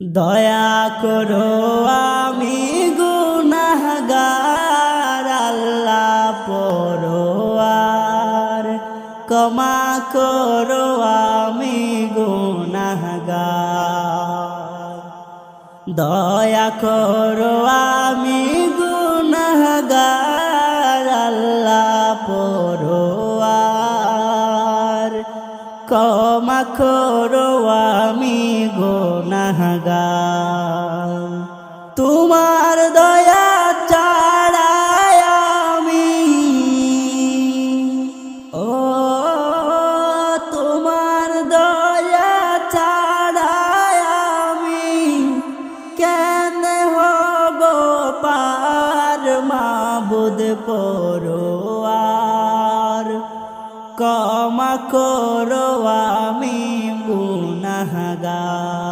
দয়া করো আমি গুনাহগার, আল্লাহ পরোয়ার। ক্ষমা করো আমি গুনাহগার। দয়া করো আমি গুনাহগার, আল্লাহ পরোয়ার। ক্ষমা করো আমি গুনাহগার তোমার দয়া ছাড়াই আমি। ও, তোমার দয়া ছাড়াই আমি। কেন হব পার মাবুদ পরোয়ার? ক্ষমা করো আমি গুনাহগার